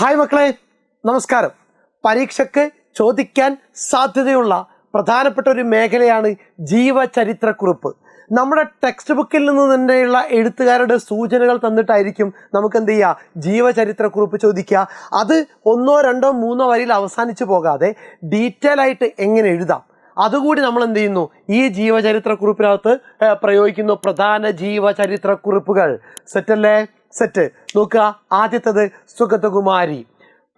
Hi മക്കളെ നമസ്കാരം. പരീക്ഷയ്ക്ക് ചോദിക്കാൻ സാധ്യതയുള്ള പ്രധാനപ്പെട്ട ഒരു മേഖലയാണ് ജീവചരിത്രക്കുറിപ്പ്. നമ്മുടെ ടെക്സ്റ്റ് ബുക്കിൽ നിന്ന് തന്നെയുള്ള എഴുത്തുകാരുടെ സൂചനകൾ തന്നിട്ടായിരിക്കും നമുക്ക് എന്ത് ചെയ്യുക ജീവചരിത്രക്കുറിപ്പ് ചോദിക്കുക. അത് ഒന്നോ രണ്ടോ മൂന്നോ വരിയിൽ അവസാനിച്ചു പോകാതെ ഡീറ്റെയിൽ ആയിട്ട് എങ്ങനെ എഴുതാം? അതുകൂടി നമ്മൾ എന്ത് ചെയ്യുന്നു? ഈ ജീവചരിത്രക്കുറിപ്പിനകത്ത് പ്രയോഗിക്കുന്നു പ്രധാന ജീവചരിത്രക്കുറിപ്പുകൾ. സെറ്റല്ലേ? സെറ്റ് നോക്കുക. ആദ്യത്തത് സുഗതകുമാരി.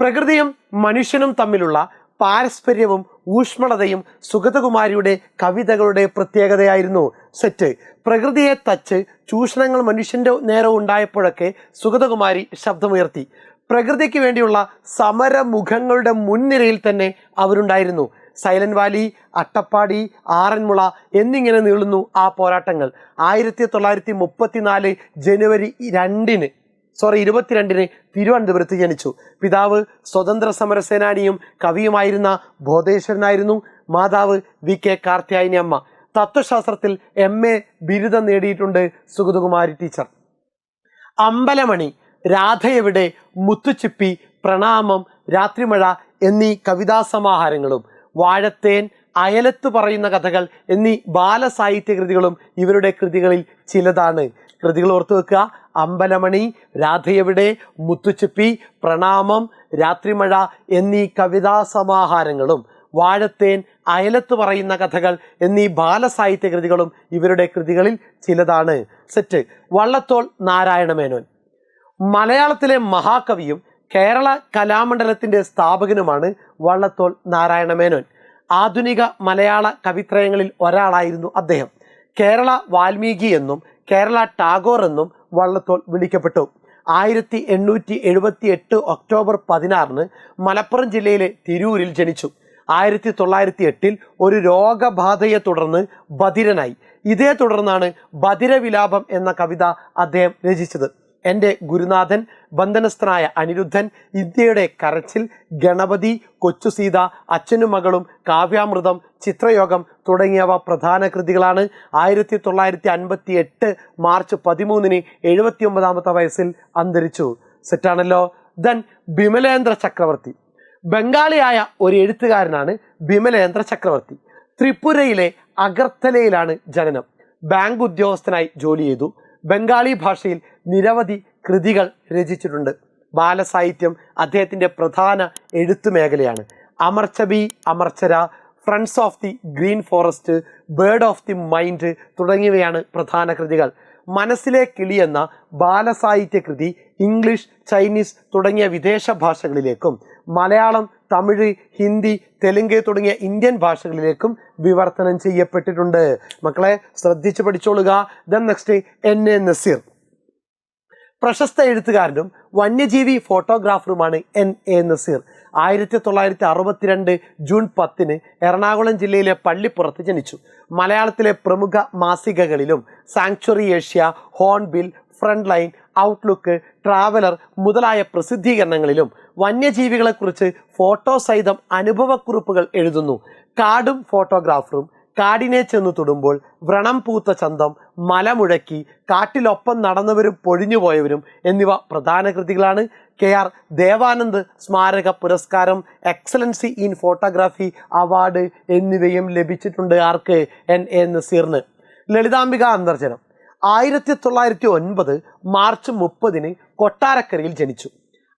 പ്രകൃതിയും മനുഷ്യനും തമ്മിലുള്ള പാരസ്പര്യവും ഊഷ്മളതയും സുഗതകുമാരിയുടെ കവിതകളുടെ പ്രത്യേകതയായിരുന്നു സെറ്റ് പ്രകൃതിയെ തച്ച് ചൂഷണങ്ങൾ മനുഷ്യന്റെ നേരം ഉണ്ടായപ്പോഴൊക്കെ സുഗതകുമാരി ശബ്ദമുയർത്തി. പ്രകൃതിക്ക് വേണ്ടിയുള്ള സമരമുഖങ്ങളുടെ മുൻനിരയിൽ തന്നെ അവരുണ്ടായിരുന്നു. സൈലന്റ് വാലി അട്ടപ്പാടി ആറന്മുള എന്നിങ്ങനെ നീളുന്നു ആ പോരാട്ടങ്ങൾ. ആയിരത്തി തൊള്ളായിരത്തി മുപ്പത്തിനാല് ജനുവരി രണ്ടിന് സോറി ഇരുപത്തിരണ്ടിന് തിരുവനന്തപുരത്ത് ജനിച്ചു. പിതാവ് സ്വതന്ത്ര സമര സേനാനിയും കവിയുമായിരുന്ന ബോധേശ്വരനായിരുന്നു. മാതാവ് വി കെ കാർത്യായനി അമ്മ. തത്വശാസ്ത്രത്തിൽ എം എ ബിരുദം നേടിയിട്ടുണ്ട് സുഗതകുമാരി ടീച്ചർ. അമ്പലമണി രാധയവിടെ മുത്തുച്ചിപ്പി പ്രണാമം രാത്രിമഴ എന്നീ കവിതാസമാഹാരങ്ങളും. വാഴത്തേൻ അയലത്ത് പറയുന്ന കഥകൾ എന്നീ ബാലസാഹിത്യ കൃതികളും ഇവരുടെ കൃതികളിൽ ചിലതാണ്. കൃതികൾ ഓർത്തു വെക്കുക. അമ്പലമണി രാധയവിടെ മുത്തുച്ചിപ്പി പ്രണാമം രാത്രിമഴ എന്നീ കവിതാ സമാഹാരങ്ങളും. വാഴത്തേൻ അയലത്ത് പറയുന്ന കഥകൾ എന്നീ ബാലസാഹിത്യ കൃതികളും ഇവരുടെ കൃതികളിൽ ചിലതാണ്. സെറ്റ്. വള്ളത്തോൾ നാരായണമേനോൻ. മലയാളത്തിലെ മഹാകവിയും കേരള കലാമണ്ഡലത്തിന്റെ സ്ഥാപകനുമാണ് വള്ളത്തോൾ നാരായണ മേനോൻ ആധുനിക മലയാള കവിത്രയങ്ങളിൽ ഒരാളായിരുന്നു അദ്ദേഹം. കേരള വാൽമീകി എന്നും കേരള ടാഗോർ എന്നും വള്ളത്തോൾ വിളിക്കപ്പെട്ടു. ആയിരത്തി എണ്ണൂറ്റി എഴുപത്തി എട്ട് ഒക്ടോബർ പതിനാറിന് മലപ്പുറം ജില്ലയിലെ തിരൂരിൽ ജനിച്ചു. ആയിരത്തി തൊള്ളായിരത്തി എട്ടിൽ ഒരു രോഗബാധയെ തുടർന്ന് ബധിരനായി. ഇതേ തുടർന്നാണ് ബധിരവിലാപം എന്ന കവിത അദ്ദേഹം രചിച്ചത്. എന്റെ ഗുരുനാഥൻ ബന്ധനസ്ഥനായ അനിരുദ്ധൻ ഇന്ത്യയുടെ കരച്ചിൽ ഗണപതി കൊച്ചു സീത അച്ഛനും മകളും കാവ്യാമൃതം ചിത്രയോഗം തുടങ്ങിയവ പ്രധാന കൃതികളാണ്. ആയിരത്തി തൊള്ളായിരത്തി അൻപത്തി എട്ട് മാർച്ച് പതിമൂന്നിന് എഴുപത്തി ഒമ്പതാമത്തെ വയസ്സിൽ അന്തരിച്ചു. സെറ്റാണല്ലോ ദൻ ബിമലേന്ദ്ര ചക്രവർത്തി. ബംഗാളിയായ ഒരു എഴുത്തുകാരനാണ് ബിമലേന്ദ്ര ചക്രവർത്തി. ത്രിപുരയിലെ അഗർത്തലയിലാണ് ജനനം. ബാങ്ക് ഉദ്യോഗസ്ഥനായി ജോലി ചെയ്തു. ബംഗാളി ഭാഷയിൽ നിരവധി കൃതികൾ രചിച്ചിട്ടുണ്ട്. ബാലസാഹിത്യം അദ്ദേഹത്തിന്റെ പ്രധാന എഴുത്തു മേഖലയാണ്. അമർച്ചബി അമർച്ചര friends of the green forest bird of the mind തുടങ്ങിയവയാണ് പ്രധാന കൃതികൾ. മനസ്സിലെ കിളി എന്ന ബാലസാഹിത്യ കൃതി ഇംഗ്ലീഷ് ചൈനീസ് തുടങ്ങിയ വിദേശ ഭാഷകളിലേക്കും മലയാളം തമിഴ് ഹിന്ദി തെലുങ്ക് തുടങ്ങിയ ഇന്ത്യൻ ഭാഷകളിലേക്കും വിവർത്തനം ചെയ്യപ്പെട്ടിട്ടുണ്ട്. മക്കളെ ശ്രദ്ധിച്ച് പഠിച്ചോളുക. Then next N A Nazeer പ്രശസ്ത എഴുത്തുകാരനും വന്യജീവി ഫോട്ടോഗ്രാഫറുമാണ് എൻ എ നസീർ. ആയിരത്തി തൊള്ളായിരത്തി അറുപത്തിരണ്ട് ജൂൺ പത്തിന് എറണാകുളം ജില്ലയിലെ പള്ളിപ്പുറത്ത് ജനിച്ചു. മലയാളത്തിലെ പ്രമുഖ മാസികകളിലും Sanctuary Asia Hornbill Frontline Outlook Traveller മുതലായ പ്രസിദ്ധീകരണങ്ങളിലും വന്യജീവികളെക്കുറിച്ച് ഫോട്ടോ സഹിതം അനുഭവക്കുറിപ്പുകൾ എഴുതുന്നു. കാടും ഫോട്ടോഗ്രാഫറും കാടിനെ ചെന്ന് തൊടുമ്പോൾ വ്രണം പൂത്ത ചന്തം മലമുഴക്കി കാട്ടിലൊപ്പം നടന്നവരും പൊഴിഞ്ഞുപോയവരും എന്നിവ പ്രധാന കൃതികളാണ്. കെ ആർ ദേവാനന്ദ് സ്മാരക പുരസ്കാരം എക്സലൻസി ഇൻ ഫോട്ടോഗ്രാഫി അവാർഡ് എന്നിവയും ലഭിച്ചിട്ടുണ്ട് ആർക്ക്? എൻ. എ. നസീറിന്. ലളിതാംബിക അന്തർജനം. ആയിരത്തി തൊള്ളായിരത്തി ഒൻപത് മാർച്ച് മുപ്പതിന് കൊട്ടാരക്കരയിൽ ജനിച്ചു.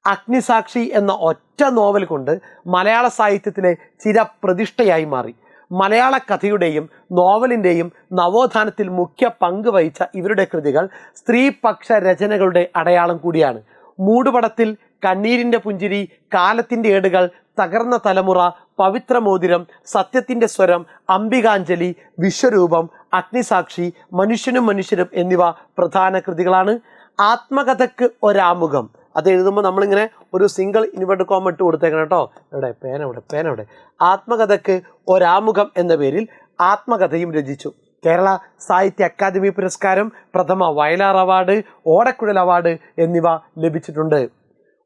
അഗ്നിസാക്ഷി എന്ന ഒറ്റ നോവൽ കൊണ്ട് മലയാള സാഹിത്യത്തിലെ ചിരപ്രതിഷ്ഠയായി മാറി. മലയാള കഥയുടെയും നോവലിന്റെയും നവോത്ഥാനത്തിൽ മുഖ്യ പങ്ക് വഹിച്ച ഇവരുടെ കൃതികൾ സ്ത്രീപക്ഷ രചനകളുടെ അടയാളം കൂടിയാണ്. മൂടുപടത്തിൽ കണ്ണീരിന്റെ പുഞ്ചിരി കാലത്തിന്റെ ഏടുകൾ തകർന്ന തലമുറ പവിത്രമോതിരം സത്യത്തിന്റെ സ്വരം അംബികാഞ്ജലി വിശ്വരൂപം അഗ്നിസാക്ഷി മനുഷ്യനും മനുഷ്യരും എന്നിവ പ്രധാന കൃതികളാണ്. ആത്മകഥയ്ക്ക് ഒരാമുഖം. അത് എഴുതുമ്പോൾ നമ്മളിങ്ങനെ ഒരു സിംഗിൾ ഇൻവെർട്ട് കോമ ഇട്ട് കൊടുത്തേക്കണം കേട്ടോ. എവിടെ? പേന എവിടെ? പേന എവിടെ? ആത്മകഥയ്ക്ക് ഒരാമുഖം എന്ന പേരിൽ ആത്മകഥയും രചിച്ചു. കേരള സാഹിത്യ അക്കാദമി പുരസ്കാരം പ്രഥമ വയലാർ അവാർഡ് ഓടക്കുഴൽ അവാർഡ് എന്നിവ ലഭിച്ചിട്ടുണ്ട്.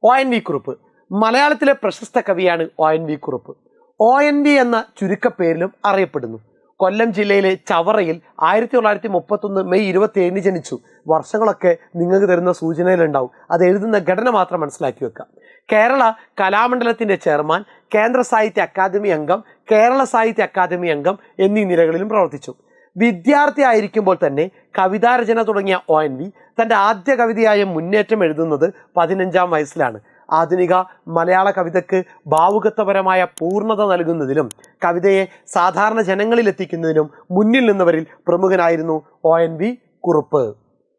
O N V Kurup. മലയാളത്തിലെ പ്രശസ്ത കവിയാണ് O N V Kurup. O N V എന്ന ചുരുക്കപ്പേരിലും അറിയപ്പെടുന്നു. കൊല്ലം ജില്ലയിലെ ചവറയിൽ ആയിരത്തി തൊള്ളായിരത്തി മുപ്പത്തൊന്ന് മെയ് ഇരുപത്തി ഏഴിന് ജനിച്ചു. വർഷങ്ങളൊക്കെ നിങ്ങൾക്ക് തരുന്ന സൂചനയിലുണ്ടാവും. അത് എഴുതുന്ന ഘടന മാത്രം മനസ്സിലാക്കി വെക്കുക. കേരള കലാമണ്ഡലത്തിന്റെ ചെയർമാൻ കേന്ദ്ര സാഹിത്യ അക്കാദമി അംഗം കേരള സാഹിത്യ അക്കാദമി അംഗം എന്നീ നിലകളിലും പ്രവർത്തിച്ചു. വിദ്യാർത്ഥി ആയിരിക്കുമ്പോൾ തന്നെ കവിതാരചന തുടങ്ങിയ ഒ എൻ വി തന്റെ ആദ്യ കവിതയായ മുന്നേറ്റം എഴുതുന്നത് പതിനഞ്ചാം വയസ്സിലാണ്. ആധുനിക മലയാള കവിതയ്ക്ക് ഭാവുകത്വപരമായ പൂർണത നൽകുന്നതിലും കവിതയെ സാധാരണ ജനങ്ങളിൽ എത്തിക്കുന്നതിനും മുന്നിൽ നിന്നവരിൽ പ്രമുഖനായിരുന്നു O N V Kurup.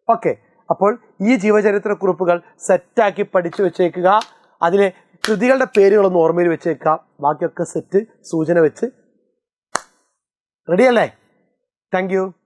Okay അപ്പോൾ ഈ ജീവചരിത്ര കുറിപ്പുകൾ സെറ്റാക്കി പഠിച്ചു വെച്ചേക്കുക. അതിലെ കൃതികളുടെ പേരുകളൊന്ന് ഓർമ്മയിൽ വെച്ചേക്കുക ബാക്കിയൊക്കെ സെറ്റ് സൂചന വെച്ച്. റെഡിയല്ലേ താങ്ക്